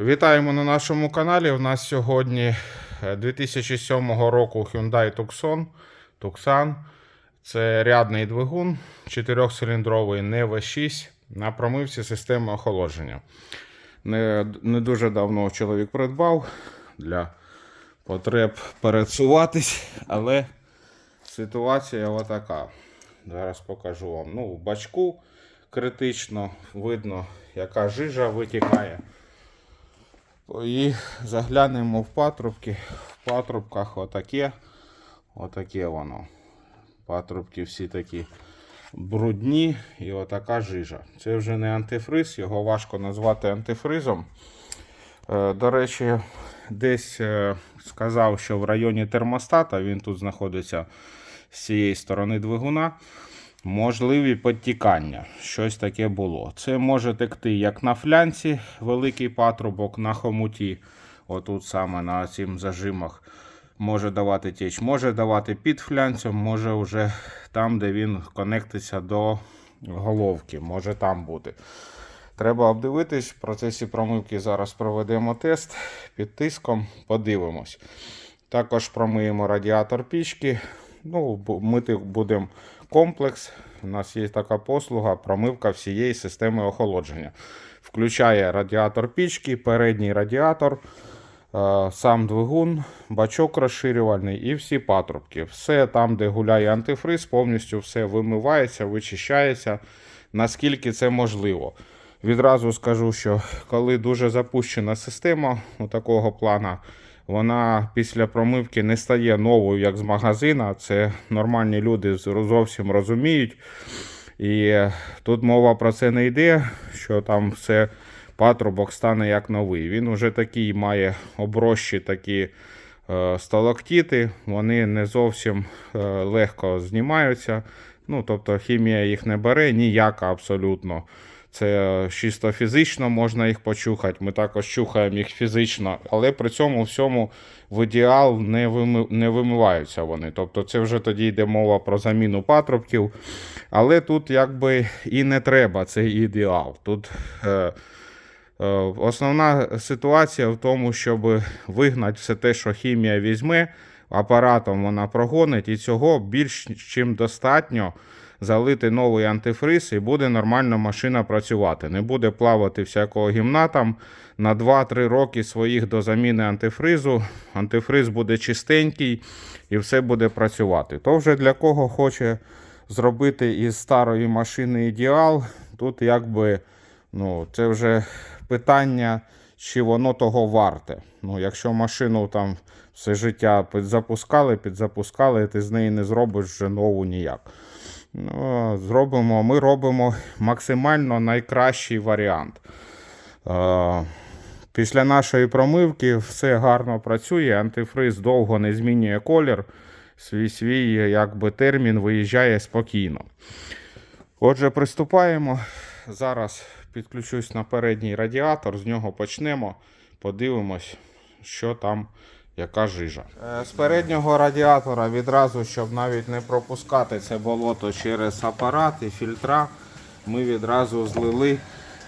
Вітаємо на нашому каналі. У нас сьогодні е, 2007 року Hyundai Tucson. Tucson. Це рядний двигун, 4-циліндровий не V6 на промивці системи охолодження. Не, не дуже давно чоловік придбав для потреб пересуватись, але ситуація отака. Зараз покажу вам. Ну, в бачку критично видно, яка жижа витікає. І заглянемо в патрубки. В патрубках отаке. Отаке воно. Патрубки всі такі брудні і отака жижа. Це вже не антифриз, його важко назвати антифризом. Е, До речі, десь е, сказав, що в районі термостата він тут знаходиться з цієї сторони двигуна. Можливі підтікання. Щось таке було. Це може текти як на флянці, великий патрубок, на хомуті, отут саме на цим зажимах. Може давати тіч, може давати під флянцем, може вже там, де він конектиться до головки, може там бути. Треба обдивитись. В процесі промивки зараз проведемо тест під тиском, подивимось. Також промиємо радіатор пічки. Ну, мити будемо комплекс. У нас є така послуга промивка всієї системи охолодження. Включає радіатор пічки, передній радіатор, е, сам двигун, бачок розширювальний і всі патрубки. Все там, де гуляє антифриз, повністю все вимивається, вичищається, наскільки це можливо. Відразу скажу, що коли дуже запущена система у такого плана, вона після промивки не стає новою, як з магазина. Це нормальні люди зовсім розуміють. І тут мова про це не йде, що там все патрубок стане як новий. Він уже такий має оброщі такі е, сталактити, вони не зовсім е, легко знімаються. Ну, тобто хімія їх не бере, ніяка абсолютно. Це чисто фізично можна їх почухати. Ми також чухаємо їх фізично, але при цьому всьому в ідеал не, вими, не вимиваються вони. Тобто це вже тоді йде мова про заміну патрубків. Але тут якби і не треба цей ідеал. Тут е, е, основна ситуація в тому, щоб вигнати все те, що хімія візьме, апаратом вона прогонить, і цього більш чим достатньо залити новий антифриз і буде нормально машина працювати. Не буде плавати всякого гімна там на 2-3 роки своїх до заміни антифризу. Антифриз буде чистенький і все буде працювати. То вже для кого хоче зробити із старої машини ідеал, тут якби ну, це вже питання, чи воно того варте. Ну, якщо машину там все життя підзапускали, підзапускали, ти з неї не зробиш вже нову ніяк. Ну, зробимо, ми робимо максимально найкращий варіант. Е, Після нашої промивки все гарно працює, антифриз довго не змінює колір, свій свій якби, термін виїжджає спокійно. Отже, приступаємо. Зараз підключусь на передній радіатор, з нього почнемо, подивимось, що там, яка жижа. Е, З переднього радіатора відразу, щоб навіть не пропускати це болото через апарат і фільтра, ми відразу злили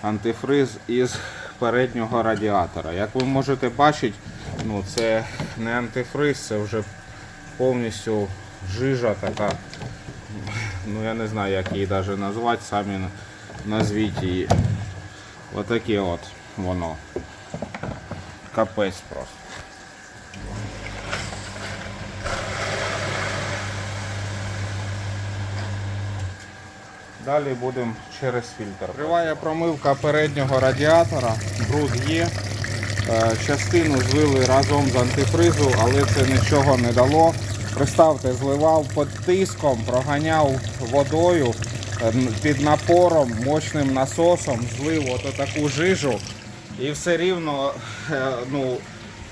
антифриз із переднього радіатора. Як ви можете бачити, ну, це не антифриз, це вже повністю жижа така. Ну я не знаю, як її навіть назвати, самі назвіть її. Отаке от воно. Капець просто. Далі будемо через фільтр. Триває промивка переднього радіатора, бруд є. Е, Частину злили разом з антифризу, але це нічого не дало. Представте, зливав під тиском, проганяв водою е, під напором, мощним насосом, злив ото таку жижу. І все рівно е, ну,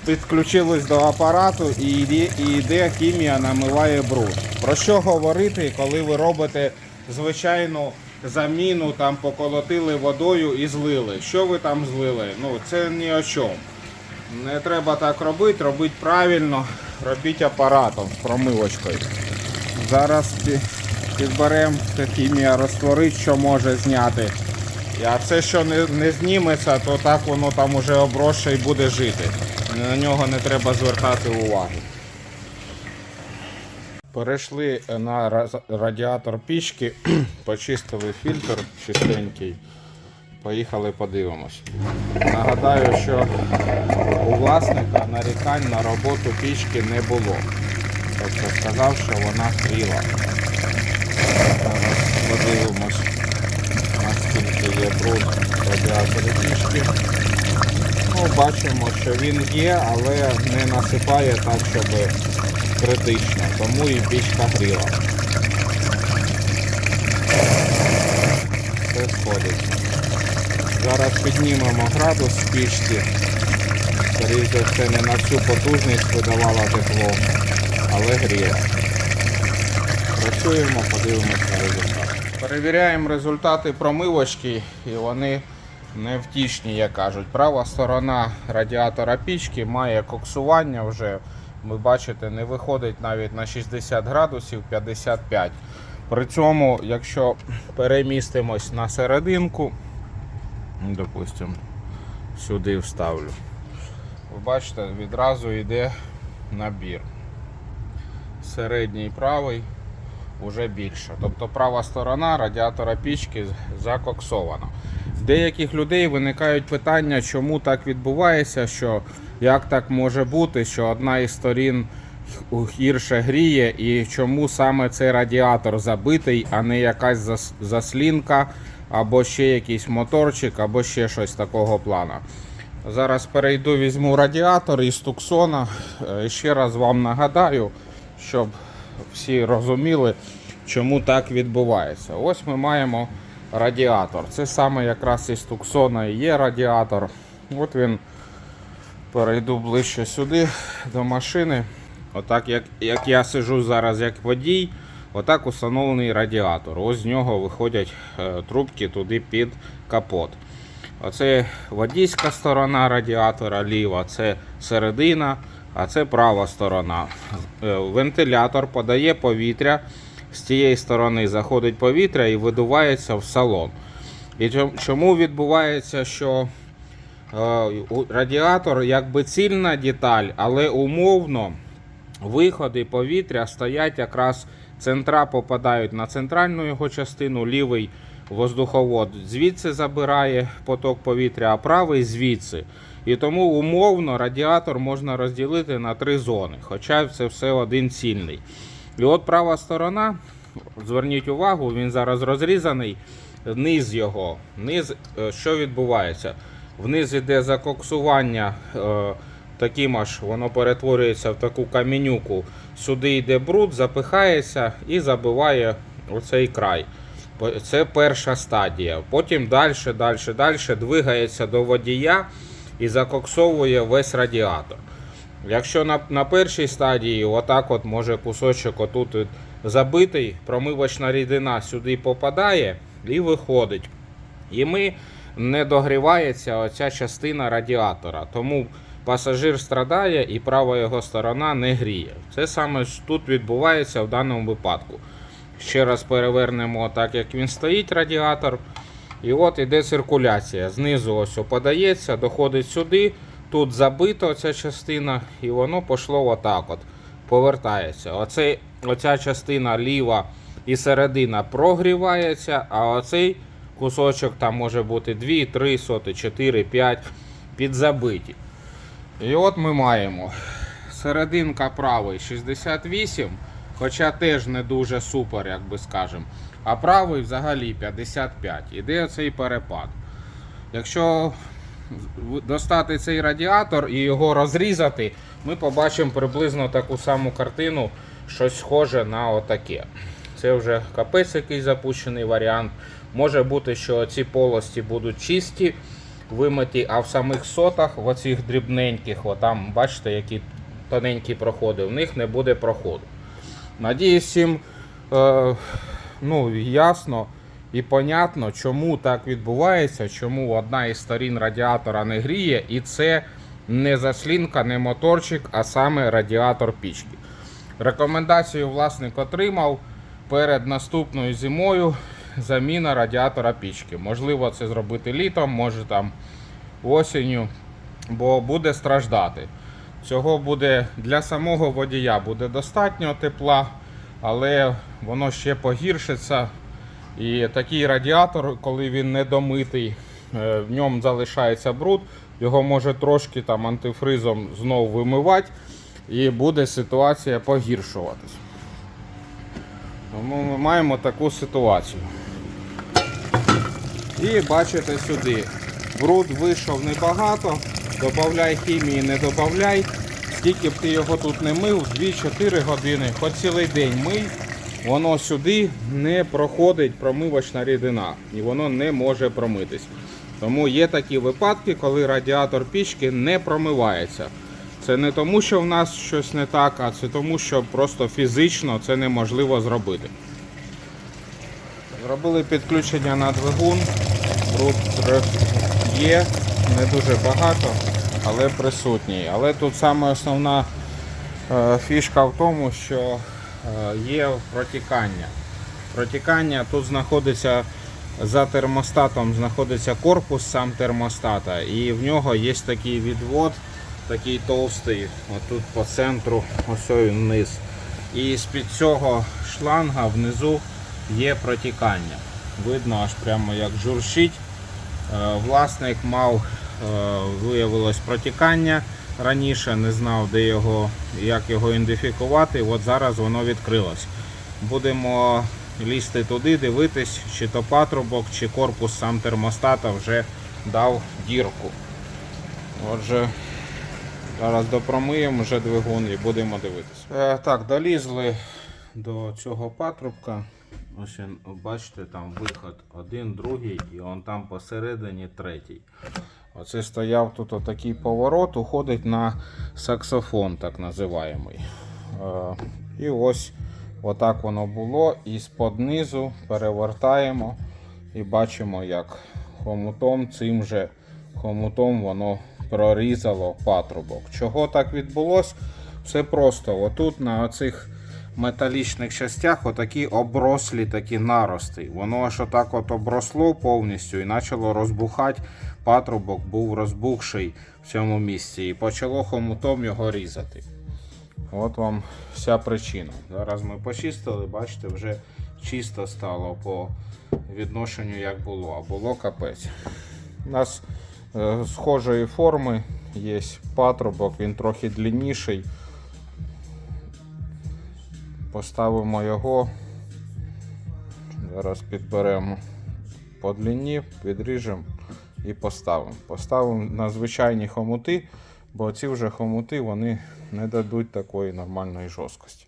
підключились до апарату і йде, і йде хімія намиває бруд. Про що говорити, коли ви робите звичайну заміну, там поколотили водою і злили. Що ви там злили? Ну це ні о чому. Не треба так робити, робіть правильно, робіть апаратом з промивочкою. Зараз підберемо хімія розтворить, що може зняти А це, що не, не зніметься, то так воно там уже обросше і буде жити. На нього не треба звертати уваги. Перейшли на радіатор пічки, почистили фільтр чистенький. Поїхали подивимось. Нагадаю, що у власника нарікань на роботу пічки не було. Тобто сказав, що вона хріла. Зараз подивимось, наскільки є бруд в радіаторі пічки. Ну, бачимо, що він є, але не насипає так, щоб критично, тому і пічка гріла. Все сходить. Зараз піднімемо градус в пічці. Скоріше все не на всю потужність видавала тепло, але гріла. Працюємо, подивимося на результат. Перевіряємо результати промивочки і вони невтішні, як кажуть. Права сторона радіатора пічки має коксування вже. Ви бачите, не виходить навіть на 60 градусів 55. При цьому, якщо перемістимось на серединку, допустимо, сюди вставлю. Ви бачите, відразу йде набір. Середній правий вже більше. Тобто права сторона радіатора пічки закоксована. Деяких людей виникають питання, чому так відбувається, що як так може бути, що одна із сторін гірше гріє, і чому саме цей радіатор забитий, а не якась заслінка, або ще якийсь моторчик, або ще щось такого плану. Зараз перейду, візьму радіатор із Туксона. Е, Ще раз вам нагадаю, щоб всі розуміли, чому так відбувається. Ось ми маємо радіатор. Це саме якраз із Туксона і є радіатор. От він перейду ближче сюди до машини. Отак, як, як я сижу зараз як водій, отак установлений радіатор. Ось з нього виходять е, трубки туди під капот. Оце водійська сторона радіатора ліва, це середина, а це права сторона. Е, Вентилятор подає повітря. З цієї сторони заходить повітря і видувається в салон. І чому відбувається, що е, радіатор якби цільна деталь, але умовно виходи повітря стоять якраз центра попадають на центральну його частину, лівий воздуховод звідси забирає поток повітря, а правий звідси. І тому умовно радіатор можна розділити на три зони, хоча це все один цільний. І от права сторона, зверніть увагу, він зараз розрізаний. Низ його, низ, е, що відбувається? Вниз іде закоксування е, таким аж воно перетворюється в таку камінюку. Сюди йде бруд, запихається і забиває оцей край. Це перша стадія. Потім далі, далі, далі двигається до водія і закоксовує весь радіатор. Якщо на, на першій стадії отак от може кусочок отут забитий, промивочна рідина сюди попадає і виходить. І ми не догрівається оця частина радіатора. Тому пасажир страдає і права його сторона не гріє. Це саме тут відбувається в даному випадку. Ще раз перевернемо так, як він стоїть, радіатор. І от іде циркуляція. Знизу ось подається, доходить сюди. Тут забито ця частина, і воно пішло отак. от, Повертається. Оцей, оця частина ліва і середина прогрівається, а оцей кусочок там може бути 2, 3 соти, 4, 5 підзабиті. І от ми маємо серединка правий 68, хоча теж не дуже супер, як би скажемо. А правий взагалі 55. Іде цей перепад. Якщо достати цей радіатор і його розрізати, ми побачимо приблизно таку саму картину, щось схоже на отаке. Це вже капець який запущений варіант. Може бути, що ці полості будуть чисті, вимиті, а в самих сотах, в оцих дрібненьких, отам, бачите, які тоненькі проходи, в них не буде проходу. Надіюсь, всім е, ну, ясно і понятно, чому так відбувається, чому одна із сторін радіатора не гріє, і це не заслінка, не моторчик, а саме радіатор пічки. Рекомендацію власник отримав перед наступною зимою заміна радіатора пічки. Можливо, це зробити літом, може там осінню, бо буде страждати. Цього буде для самого водія буде достатньо тепла, але воно ще погіршиться. І такий радіатор, коли він не домитий, е, в ньому залишається бруд, його може трошки там антифризом знову вимивати, і буде ситуація погіршуватись. Тому ми маємо таку ситуацію. І бачите сюди, бруд вийшов небагато, додавай хімії, не додавай. Скільки б ти його тут не мив, 2-4 години, хоч цілий день мий, воно сюди не проходить промивочна рідина і воно не може промитись. Тому є такі випадки, коли радіатор пічки не промивається. Це не тому, що в нас щось не так, а це тому, що просто фізично це неможливо зробити. Зробили підключення на двигун. Бруд є, не дуже багато, але присутній. Але тут саме основна е, фішка в тому, що є протікання. Протікання тут знаходиться за термостатом, знаходиться корпус сам термостата, і в нього є такий відвод, такий товстий, отут по центру, ось вниз. І з-під цього шланга внизу є протікання. Видно аж прямо як журчить. Е, Власник мав, е, виявилось протікання раніше, не знав, де його, як його ідентифікувати. От зараз воно відкрилось. Будемо лізти туди, дивитись, чи то патрубок, чи корпус сам термостата вже дав дірку. Отже, зараз допромиємо вже двигун і будемо дивитися. Е, так, долізли до цього патрубка. Ось бачите, там виход один, другий, і он там посередині третій. Оце стояв тут отакий поворот, уходить на саксофон, так називаємо. Е, і ось отак воно було. І з-под низу перевертаємо і бачимо, як хомутом цим же хомутом воно прорізало патрубок. Чого так відбулося? Все просто. Отут на оцих металічних частях отакі оброслі такі нарости. Воно аж отак от обросло повністю і почало розбухати. Патрубок був розбухший в цьому місці і почало хомутом його різати. От вам вся причина. Зараз ми почистили, бачите, вже чисто стало по відношенню, як було, а було капець. У нас е, схожої форми є патрубок, він трохи длинніший. Поставимо його. Зараз підберемо по длині, підріжемо і поставимо. Поставимо на звичайні хомути, бо ці вже хомути вони не дадуть такої нормальної жорсткості.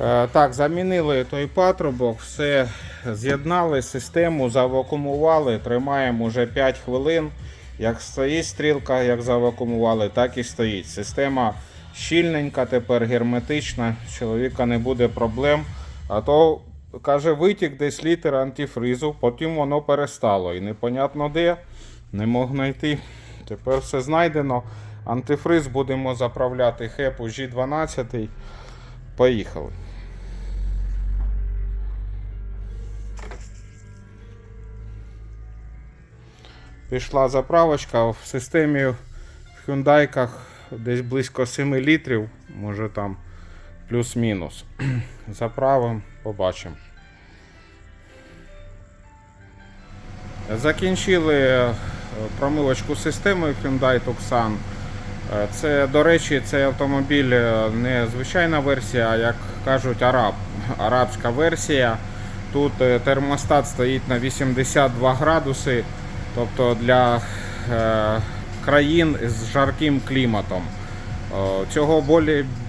Е, Так, замінили той патрубок, все з'єднали, систему завакумували, тримаємо вже 5 хвилин. Як стоїть стрілка, як завакумували, так і стоїть. Система щільненька, тепер герметична, чоловіка не буде проблем. А то, каже, витік десь літр антифризу, потім воно перестало. І непонятно де, не мог знайти. Тепер все знайдено. Антифриз будемо заправляти хепу G12. Поїхали. Пішла заправочка в системі в Hyundai десь близько 7 літрів, може там плюс-мінус. Заправимо, побачимо. Закінчили е, промивочку системи Hyundai Tucson. Е, Це, до речі, цей автомобіль е, не звичайна версія, а як кажуть, араб, арабська версія. Тут термостат стоїть на 82 градуси, тобто для країн з жарким кліматом. Цього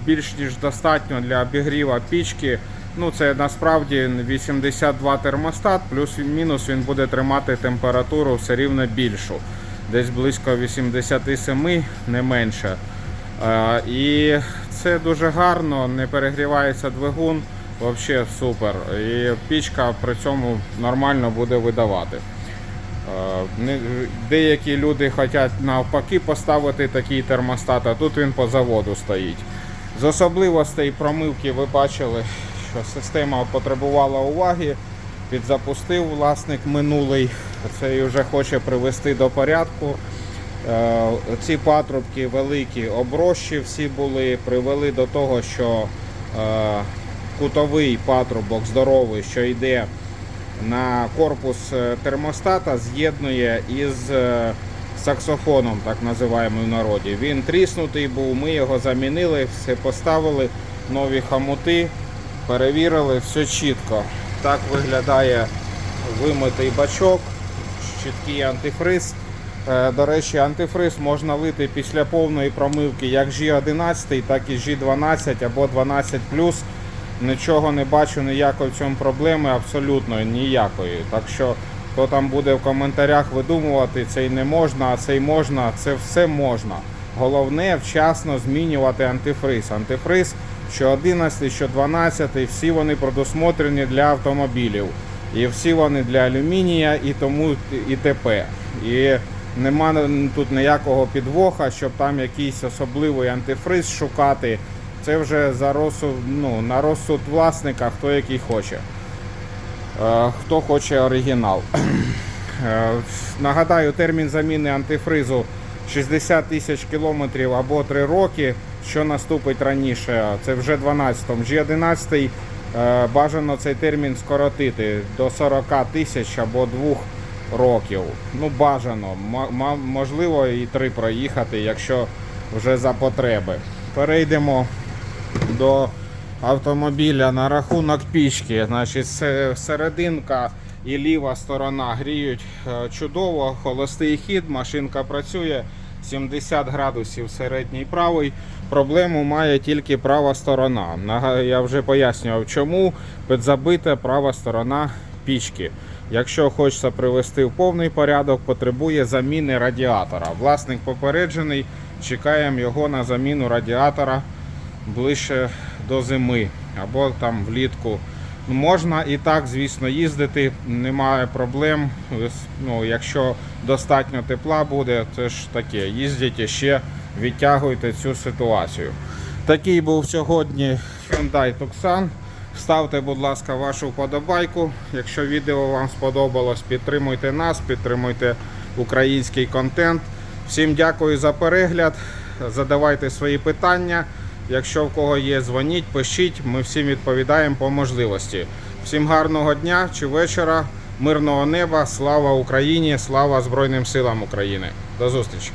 більш ніж достатньо для обігріва пічки. Ну, це насправді 82 термостат, плюс-мінус він буде тримати температуру все рівно більшу, десь близько 87, не менше. І це дуже гарно, не перегрівається двигун, взагалі супер. І пічка при цьому нормально буде видавати. Деякі люди хочуть навпаки поставити такий термостат, а тут він по заводу стоїть. З особливостей промивки ви бачили, система потребувала уваги. підзапустив власник минулий. Цей вже хоче привести до порядку. Е, Ці патрубки великі, оброщі всі були, привели до того, що е, кутовий патрубок здоровий, що йде на корпус е, термостата, з'єднує із саксофоном, так називаємо в народі. Він тріснутий був, ми його замінили, все поставили, нові хамути, перевірили, все чітко. Так виглядає вимитий бачок, чіткий антифриз. Е, До речі, антифриз можна лити після повної промивки як G11, так і G12 або 12 Нічого не бачу, ніякої в цьому проблеми, абсолютно ніякої. Так що, хто там буде в коментарях видумувати, цей не можна, а цей можна, це все можна. Головне вчасно змінювати антифриз. Антифриз, що 11, що 12, всі вони предусмотрені для автомобілів. І всі вони для алюмінія і тому і т.п. І нема тут ніякого підвоха, щоб там якийсь особливий антифриз шукати. Це вже за розсуд, ну, на розсуд власника, хто який хоче. Е, хто хоче оригінал. Е, Нагадаю, термін заміни антифризу 60 тисяч кілометрів або 3 роки. Що наступить раніше? Це вже 12-му. G11 е, бажано цей термін скоротити до 40 тисяч або 2 років. Ну, бажано. Можливо, і 3 проїхати, якщо вже за потреби. Перейдемо до автомобіля на рахунок пічки. Значить, серединка і ліва сторона гріють е, чудово, холостий хід, машинка працює 70 градусів середній правий. Проблему має тільки права сторона. Я вже пояснював, чому підзабита права сторона пічки. Якщо хочеться привести в повний порядок, потребує заміни радіатора. Власник попереджений, чекаємо його на заміну радіатора ближче до зими або там влітку. Можна і так, звісно, їздити, немає проблем. Ну, якщо достатньо тепла буде, це ж таке. Їздіть і ще відтягуйте цю ситуацію. Такий був сьогодні Hyundai Tucson. Ставте, будь ласка, вашу вподобайку. Якщо відео вам сподобалось, підтримуйте нас, підтримуйте український контент. Всім дякую за перегляд. Задавайте свої питання. Якщо в кого є, дзвоніть, пишіть. Ми всім відповідаємо по можливості. Всім гарного дня чи вечора, мирного неба. Слава Україні! Слава Збройним силам України. До зустрічі!